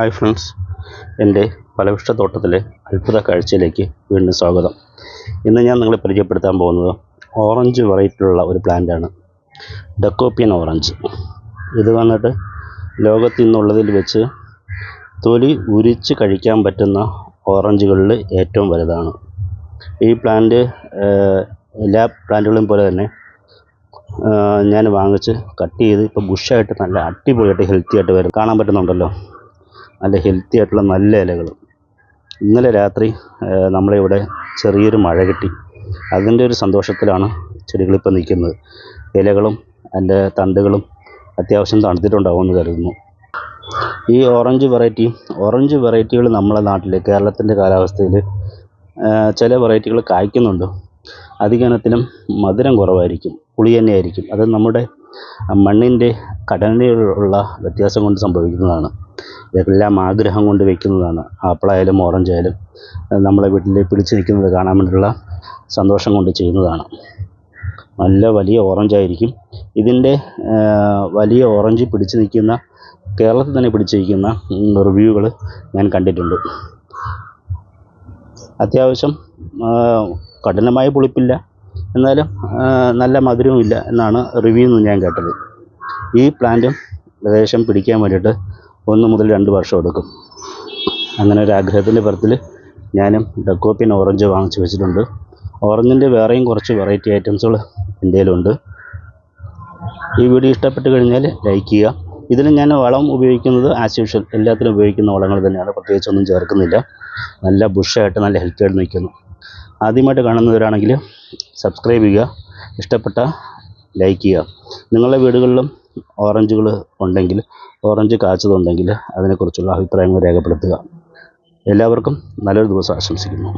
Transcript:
Hi friends. എന്റെ ഫലവൃക്ഷത്തോട്ടത്തിലെ അത്ഭുത കാഴ്ചയിലേക്ക് വീണ്ടും സ്വാഗതം. ഇന്ന് ഞാൻ നിങ്ങളെ പരിചയപ്പെടുത്താൻ പോകുന്നത് ഓറഞ്ച് വെറൈറ്റിയിലുള്ള ഒരു പ്ലാന്റാണ് ഡക്കോപ്പിയൻ ഓറഞ്ച് ഇത് വന്നിട്ട് ലോകത്ത് നിന്നുള്ളതിൽ വെച്ച് തൊലി ഉരിച്ച് കഴിക്കാൻ പറ്റുന്ന ഓറഞ്ചുകളിൽ ഏറ്റവും വലുതാണ്. ഈ പ്ലാന്റ് എല്ലാ പ്ലാന്റുകളും പോലെ തന്നെ ഞാൻ വാങ്ങിച്ച് കട്ട് ചെയ്ത് ഇപ്പോൾ ബുഷായിട്ട് നല്ല അടിപൊളിയായിട്ട് ഹെൽത്തി ആയിട്ട് വരും. കാണാൻ പറ്റുന്നുണ്ടല്ലോ. നല്ല ഹെൽത്തി ആയിട്ടുള്ള നല്ല ഇലകൾ. ഇന്നലെ രാത്രി നമ്മളെ ഇവിടെ ചെറിയൊരു മഴ കിട്ടി. അതിന്റെ ഒരു സന്തോഷത്തിലാണ് ചെടികളിപ്പോൾ നിൽക്കുന്നത്. ഇലകളും അതിന്റെ തണ്ടുകളും അത്യാവശ്യം തണുത്തിട്ടുണ്ടാവുമെന്ന് കരുതുന്നു. ഈ ഓറഞ്ച് വെറൈറ്റി ഓറഞ്ച് വെറൈറ്റികൾ നമ്മളെ നാട്ടിൽ കേരളത്തിന്റെ കാലാവസ്ഥയിൽ ചില വെറൈറ്റികൾ കായ്ക്കുന്നുണ്ട്. അധികനത്തിലും മധുരം കുറവായിരിക്കും പുളി തന്നെയായിരിക്കും. അത് നമ്മുടെ മണ്ണിന്റെ ഘടനയിലുള്ള വ്യത്യാസം കൊണ്ട് സംഭവിക്കുന്നതാണ്. ഇതെല്ലാം ആഗ്രഹം കൊണ്ട് വെക്കുന്നതാണ്. ആപ്പിളായാലും ഓറഞ്ച് ആയാലും അത് നമ്മളെ വീട്ടിൽ പിടിച്ച് നിൽക്കുന്നത് കാണാൻ വേണ്ടിയിട്ടുള്ള സന്തോഷം കൊണ്ട് ചെയ്യുന്നതാണ്. നല്ല വലിയ ഓറഞ്ചായിരിക്കും ഇതിന്റെ വലിയ ഓറഞ്ച് പിടിച്ചു നിൽക്കുന്ന കേരളത്തിൽ തന്നെ പിടിച്ച് നിൽക്കുന്ന റിവ്യൂകൾ ഞാൻ കണ്ടിട്ടുണ്ട്. അത്യാവശ്യം കഠിനമായ പുളിപ്പില്ല. എന്നാലും നല്ല നല്ല മധുരവുമില്ല എന്നാണ് റിവ്യൂ എന്ന് ഞാൻ കേട്ടത്. ഈ പ്ലാന്റും ഏകദേശം പിടിക്കാൻ വേണ്ടിയിട്ട് ഒന്ന് മുതൽ രണ്ട് വർഷം എടുക്കും. അങ്ങനെ ഒരു ആഗ്രഹത്തിന്റെ പുറത്തിൽ ഞാനും ഡക്കോപ്പിൻ ഓറഞ്ച് വാങ്ങിച്ച് വെച്ചിട്ടുണ്ട്. ഓറഞ്ചിന്റെ വേറെയും കുറച്ച് വെറൈറ്റി ഐറ്റംസുകൾ കയ്യിലുണ്ട്. ഈ വീഡിയോ ഇഷ്ടപ്പെട്ട് കഴിഞ്ഞാൽ ലൈക്ക് ചെയ്യുക. ഇതിന് ഞാൻ വളം ഉപയോഗിക്കുന്നത് ആസ് യൂഷ്വൽ എല്ലാത്തിനും ഉപയോഗിക്കുന്ന വളങ്ങൾ തന്നെയാണ്. പ്രത്യേകിച്ചൊന്നും ചേർക്കുന്നില്ല. നല്ല ബുഷായിട്ട് നല്ല ഹെൽത്തി ആയിട്ട് നിൽക്കുന്നു. ആദ്യമായിട്ട് കാണുന്നവരാണെങ്കിൽ സബ്സ്ക്രൈബ് ചെയ്യുക. ഇഷ്ടപ്പെട്ട ലൈക്ക് ചെയ്യുക. നിങ്ങളുടെ വീടുകളിലും ഓറഞ്ചുകൾ ഉണ്ടെങ്കിൽ ഓറഞ്ച് കാച്ചതുണ്ടെങ്കിൽ അതിനെക്കുറിച്ചുള്ള അഭിപ്രായങ്ങൾ രേഖപ്പെടുത്തുക. എല്ലാവർക്കും നല്ലൊരു ദിവസം ആശംസിക്കുന്നു.